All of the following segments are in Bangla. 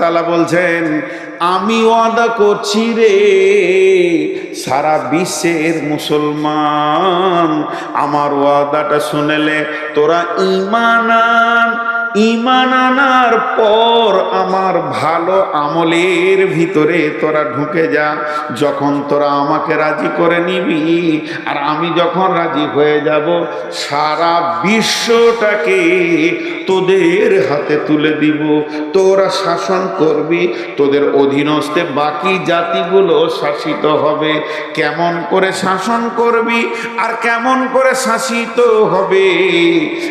তালা বলছেন, আমি ওয়াদা করছি রে, সারা বিশ্বের মুসলমান আমার ওয়াদাটা শুনেলে তোরা ইমান আন। ইমান আনার পর আমার ভালো আমলের ভিতরে তোরা ঢুকে যা। যখন তোরা আমাকে রাজি করে নিবি, আর আমি যখন রাজি হয়ে যাব, সারা বিশ্বটাকে তোদের হাতে তুলে দিব। তোরা শাসন করবি, তোদের অধীনস্থে বাকি জাতিগুলো শাসিত হবে। কেমন করে শাসন করবি, আর কেমন করে শাসিত হবে,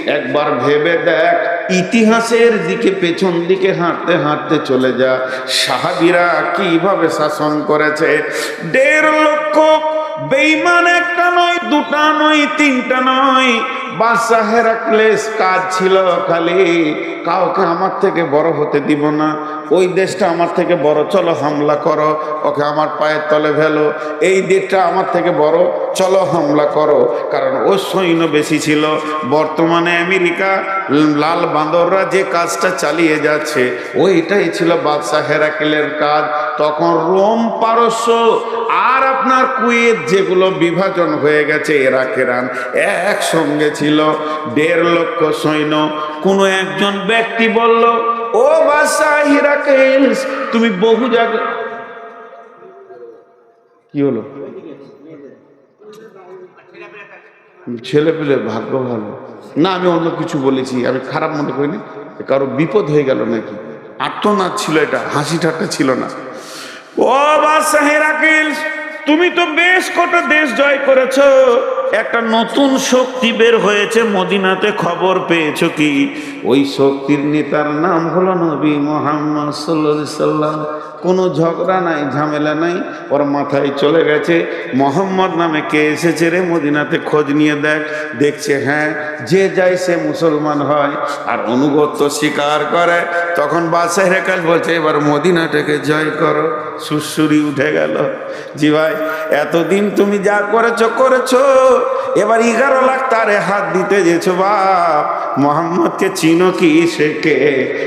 একবার ভেবে দেখ। ইতিহাসের দিকে পেছন দিকে হাঁটতে হাঁটতে চলে যা। সাহাবিরা কীভাবে শাসন করেছে? দেড় লক্ষ বেইমান একটা নয়, দুটা নয়, তিনটা নয়। বাদশাহ হেরাক্লেস কাজ ছিল খালি। কাউকে আমার থেকে বড় হতে দিব না। ওই দেশটা আমার থেকে বড়, চলো হামলা করো। ওকে আমার পায়ের তলে ফেলো। এই দেশটা আমার থেকে বড়, চলো হামলা করো। কারণ ও সৈন্য বেশি ছিল। বর্তমানে আমেরিকা, লাল বান্দররা যে কাজটা চালিয়ে যাচ্ছে, ওইটাই ছিল বাদশাহ হেরাকেলের কাজ। তখন রোম পারস্য আর আপনার কুয়েত যেগুলো বিভাজন হয়ে গেছে এরাকেরান একসঙ্গে ছিল। দেড় লক্ষ সৈন্য। কোনো একজন ব্যক্তি বলল, ও বাদশাহ হিরাকেল তুমি বহু জায়গা কি হলো? ছেলে পেলে ভাগ্য ভালো। না, আমি অন্য কিছু বলেছি, আমি খারাপ মনে করিনি। কারও বিপদ হয়ে গেল নাকি? আত্মনাদ ছিল এটা হাসি ঠাট্টা ছিল না। ও তুমি তো বেশ কটা দেশ জয় করেছ। একটা নতুন শক্তি বের হয়েছে, মদিনাতে খবর পেয়েছ কি? ওই শক্তির নেতার নাম হলো নবী মোহাম্মদ সাল্লা সাল্লাম। কোনো ঝগড়া নাই, ঝামেলা নাই, ওর মাথায় চলে গেছে, মোহাম্মদ নামে কে এসেছে রে? মদিনাতে খোঁজ নিয়ে দেখ, দেখছে হ্যাঁ যে যায় সে মুসলমান হয়, আর অনুগত্য স্বীকার করে। তখন বাদশাহ রেখাল বলছে, এবার মদিনাটাকে জয় করো। সুসুরি উঠে গেল। জি ভাই এতদিন তুমি যা করেছ করেছ। এবার এগারো লাখ তারে হাত দিতে যেছো বাপ। মোহাম্মদকে চিনো কি সে কে?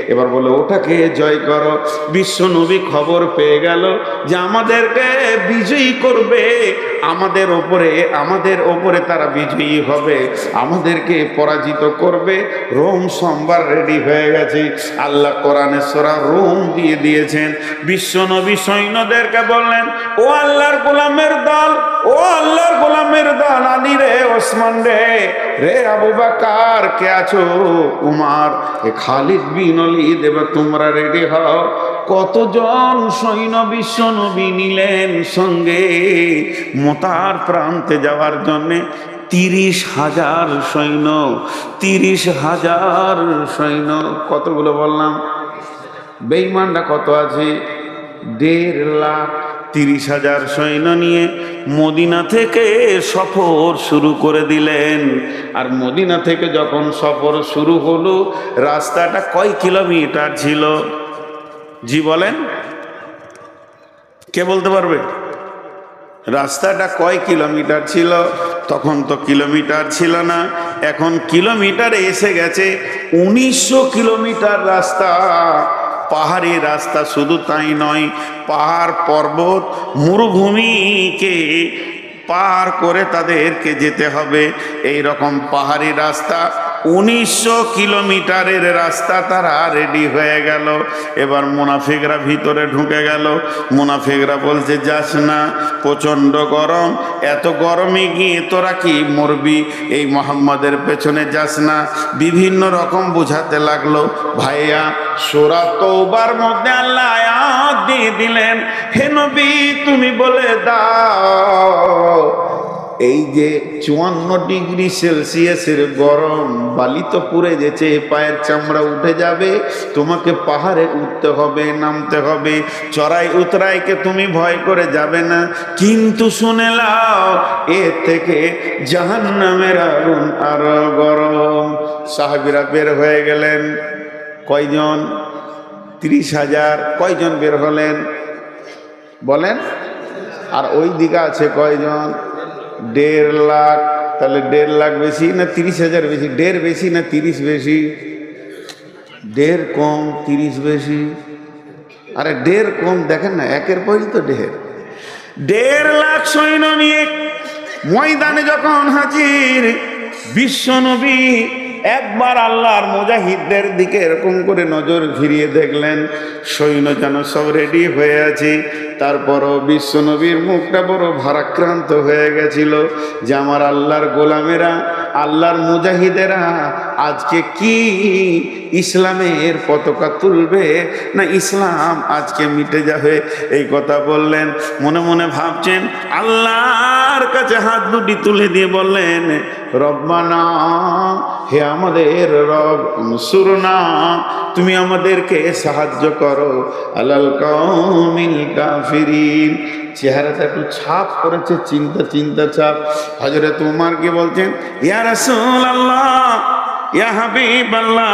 এবার বলে, ওটাকে জয় করো। বিশ্ব নবী খবর পেয়ে গেল যে আমাদেরকে বিজয়ী করবে। আমাদের ওপরে আমাদের ওপরে তারা বিজয়ী হবে। আমাদেরকে পরাজিত করবে। রোম সোমবার রেডি হয়ে গেছে। আল্লাহ কোরআনে সোরা রোম দিয়ে দিয়েছেন। বিশ্ব নবী সৈন্যদেরকে বললেন, ও আল্লাহর গোলামের দল, ও আল্লাহর গোলামের দল, আলী রে ওসমান রে? রে আবু বাকার, কে আছো? উমার। এ খালিদ বিন অলিদ এবার তোমরা রেডি হও। কতজন সৈন্য বিশ্ব নবী নিলেন সঙ্গে? মোতার প্রান্তে যাওয়ার জন্যে তিরিশ হাজার সৈন্য, তিরিশ হাজার সৈন্য। কতগুলো বললাম? বেইমানটা কত আছে? দেড় লাখ তিরিশ হাজার সৈন্য নিয়ে মদিনা থেকে সফর শুরু করে দিলেন। আর মদিনা থেকে যখন সফর শুরু হলো, রাস্তাটা কয় কিলোমিটার ছিল? জি বলেন। কে বলতে পারবে? রাস্তাটা কয় কিলোমিটার ছিল? তখন তো কিলোমিটার ছিল না। এখন কিলোমিটার এসে গেছে, উনিশশো কিলোমিটার রাস্তা। পাহাড়ি রাস্তা শুধু তাই নয়, পাহাড় পর্বত, মরুভূমিকে পার করে তাদেরকে যেতে হবে। এই রকম পাহাড়ি রাস্তা উনিশশো কিলোমিটারের রাস্তা তারা রেডি হয়ে গেল। এবার মুনাফিকরা ভিতরে ঢুকে গেল। মুনাফিকরা বলছে, যাস না, প্রচণ্ড গরম। এত গরমে গিয়ে তোরা কি মরবি? এই মোহাম্মদের পেছনে যাস না। বিভিন্ন রকম বুঝাতে লাগল। ভাইয়া, সোরা তোবার মধ্যে আল্লাহ দিয়ে দিলেন। হে নবী, তুমি বলে দাও। এই যে চুয়ান্ন ডিগ্রি সেলসিয়াসের গরম বালি তো পুড়ে গেছে, পায়ের চামড়া উঠে যাবে, তোমাকে পাহাড়ে উঠতে হবে, নামতে হবে, চড়াই উতরাইকে তুমি ভয় করে যাবে না। কিন্তু শুনে লাও এর থেকে জাহান নামের আগুন আরও গরম। সাহাবিরা বের হয়ে গেলেন। কয়জন? তিরিশ হাজার। কয়জন বের হলেন? বলেন। আর ওই দিকে আছে কয়জন? দেড় লাখ, তাহলে দেড় লাখ বেশি না তিরিশ হাজার বেশি? দেড় বেশি না তিরিশ বেশি? দেড় কম, তিরিশ বেশি? আরে দেড় কম, দেখেন না, একের পরই তো ঢের দেড় লাখ সৈন্য নিয়ে ময়দানে যখন হাজির বিশ্বনবী একবার আল্লাহর মুজাহিদদের দিকে এরকম করে নজর ফিরিয়ে দেখলেন, সৈন্য যেন সব রেডি হয়ে আছে। তারপরও বিশ্বনবীর মুখটা বড় ভারাক্রান্ত হয়ে গেছিল যে আমার আল্লাহর গোলামেরা, আল্লাহর মুজাহিদেরা আজকে কি ইসলামের পতাকা তুলবে না ইসলাম আজকে মিটে যাবে? এই কথা বললেন, মনে মনে ভাবছেন, আল্লাহর কাছে হাত দুটি তুলে দিয়ে বললেন রব্বানা, হে আমাদের রব সুরনা তুমি আমাদেরকে সাহায্য করো। আলাল কৌমিল কাফিরিন। চেহারাটা একটু ছাপ করেছে, চিন্তা চিন্তা ছাপ। হজরত উমার কি বলছেন? ইয়া রাসূল আল্লাহ ইয়া হাবিব আল্লাহ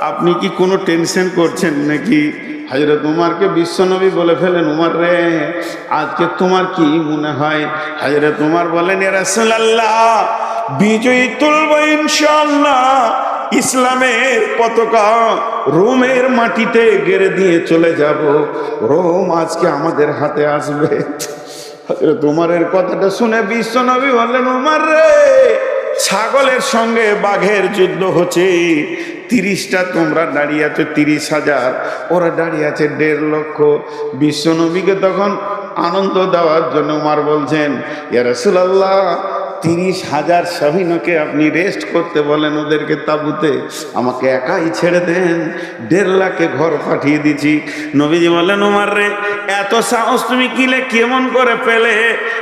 আপনি কি কোনো টেনশন করছেন নাকি? হজরত উমারকে বিশ্বনবী বলে ফেলেন, উমার রে, আজকে তোমার কি মনে হয়? হজরত উমার বলেন রাসূল আল্লাহ বিজয়ী তুলব ইনশাআল্লাহ। ইসলামের পতাকা রোমের মাটিতে গেড়ে দিয়ে চলে যাব। রোম আজকে আমাদের হাতে আসবে। হযরত উমারের কথাটা শুনে বিশ্বনবী বললেন, উমার রে, ছাগলের সঙ্গে বাঘের যুদ্ধ হচ্ছে। তিরিশটা, তোমরা দাঁড়িয়ে আছো তিরিশ হাজার। ওরা দাঁড়িয়ে আছে দেড় লক্ষ। বিশ্বনবীকে তখন আনন্দ দেওয়ার জন্য উমার বলছেন, ইয়া রাসূলুল্লাহ, তিরিশ হাজার সহিনকে আপনি রেস্ট করতে বলেন ওদেরকে তাবুতে। আমাকে একাই ছেড়ে দেন। দেড় লাখে ঘর পাঠিয়ে দিছি নবীজি বললেন, উমার রে, এত সাহস তুমি কিলে কেমন করে পেলে?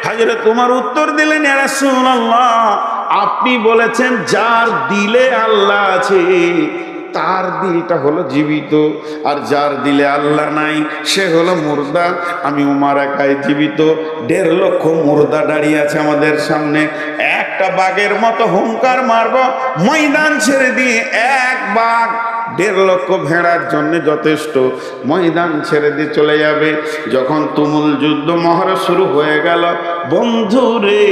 হাজরে তোমার উত্তর দিলেন আল্লাহ আপনি বলেছেন, যার দিলে আল্লাহ আছে, তার দিলটা হলো জীবিত। আর যার দিলে আল্লাহ নাই, সে হলো মুর্দা। আমি উমার একাই জীবিত। দেড় লক্ষ মুর্দা দাঁড়িয়ে আছে আমাদের সামনে। একটা বাঘের মতো হুঙ্কার মারব, ময়দান ছেড়ে দিয়ে এক বাঘ দেড় লক্ষ ভেড়ার জন্য যথেষ্ট। ময়দান ছেড়ে দিয়ে চলে যাবে। যখন তুমুল যুদ্ধ মহড়া শুরু হয়ে গেল, বন্ধু রে,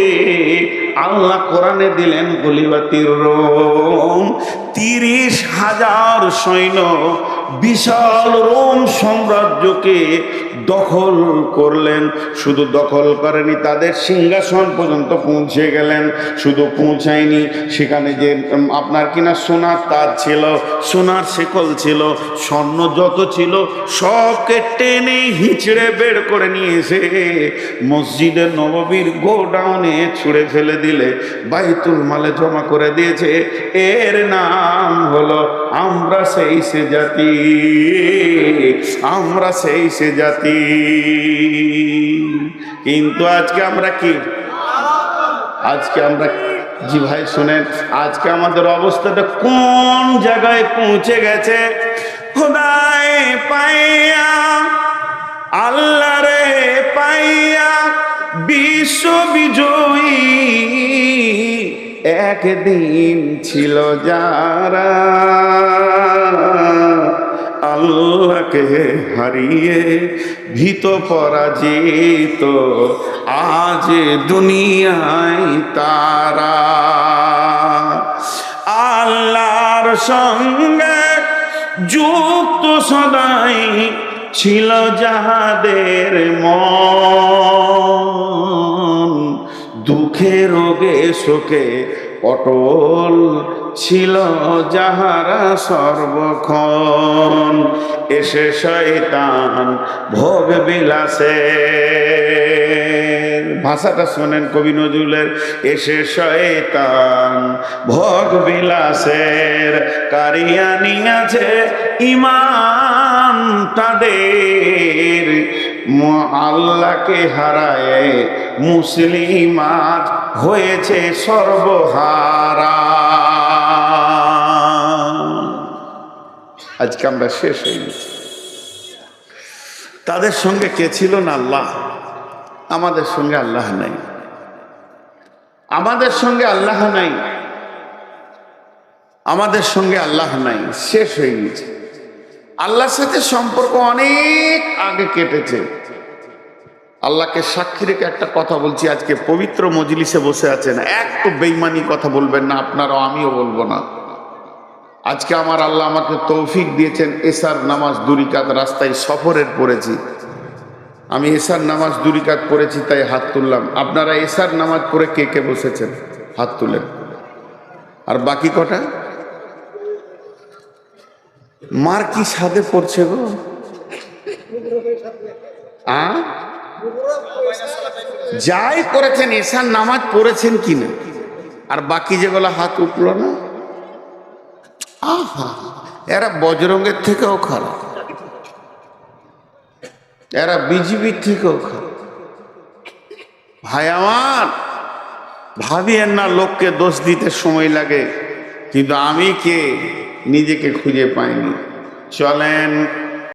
আল্লাহ কোরআনে দিলেন গুলিবাতির রোম। তিরিশ হাজার সৈন্য বিশাল রোম সাম্রাজ্যকে দখল করলেন, শুধু দখল করেনি, তাদের সিংহাসন পর্যন্ত পৌঁছে গেলেন। শুধু পৌঁছায়নি, সেখানে যে আপনার কিনা সোনার তার ছিল, সোনার শেকল ছিল, স্বর্ণ যত ছিল, সবকে টেনে হিচড়ে বের করে নিয়ে এসে মসজিদের নববীর গোডাউনে ছুঁড়ে ফেলে দিলে, বাইতুল মালে জমা করে দিয়েছে। এর নাম হলো, আমরা সেই সে জাতি, আমরা সেই সে জাতি। কিন্তু আজকে আমরা কি? আজকে আমরা জি ভাই শোনেন, আজকে আমাদের অবস্থাটা কোন জায়গায় পৌঁছে গেছে? আল্লাহ রে পাইয়া বিশ্ব বিজয়ী একদিন ছিল যারা আল্লাহকে হারিয়ে ভীত পরাজিত, আজ দুনিয়ায় তারা। আল্লাহর সঙ্গে যুক্ত সদাই ছিল যাহাদের মন। দুঃখে রোগে শোকে অটল ছিল যাহারা সর্বক্ষণ। এসে শয়তান ভোগ বিলাসে। ভাষাটা শোনেন কবি নজরুলের, এসে শয়তান ভোগ বিলাসের কারিয়ানি আছে ইমান তাদের। আল্লাহকে হারায় মুসলিম আজ হয়েছে সর্বহারা। আজকে আমরা শেষ হয়ে গেছি। তাদের সঙ্গে কে ছিল না আল্লাহ? আমাদের সঙ্গে আল্লাহ নাই। আমাদের সঙ্গে আল্লাহ নাই। আমাদের সঙ্গে আল্লাহ নাই। শেষ হয়ে গেছে। আল্লাহর সাথে সম্পর্ক অনেক আগে কেটেছে। আল্লাহকে সাক্ষী রেখে একটা কথা বলছি, আজকে পবিত্র মজলিসে বসে আছেন। এক তো বেইমানি কথা বলবেন না, আপনারাও আমিও বলব না। আজকে আমার আল্লাহ আমাকে তৌফিক দিয়েছেন, এসার নামাজ দুরিকাত রাস্তায় সফরের পড়েছি। আমি এসার নামাজ দুরিকাত পড়েছি, তাই হাত তুললাম। আপনারা এসার নামাজ পড়ে কে কে বসেছেন? হাত তুলেন। আর বাকি কটা? মার কি সাদে পড়ছে গো? আ? যাই করেছেন এসার নামাজ পড়েছেন কিনা? আর বাকি যেগুলো হাত উঠল না? আহা, এরা বজরঙ্গের থেকেও খারাপ। এরা বিজিবির থেকেও খারাপ। ভাই আমার, ভাবিয়েন না লোককে দোষ দিতে সময় লাগে, কিন্তু আমি কে? নিজেকে খুঁজে পাইনি। চলেন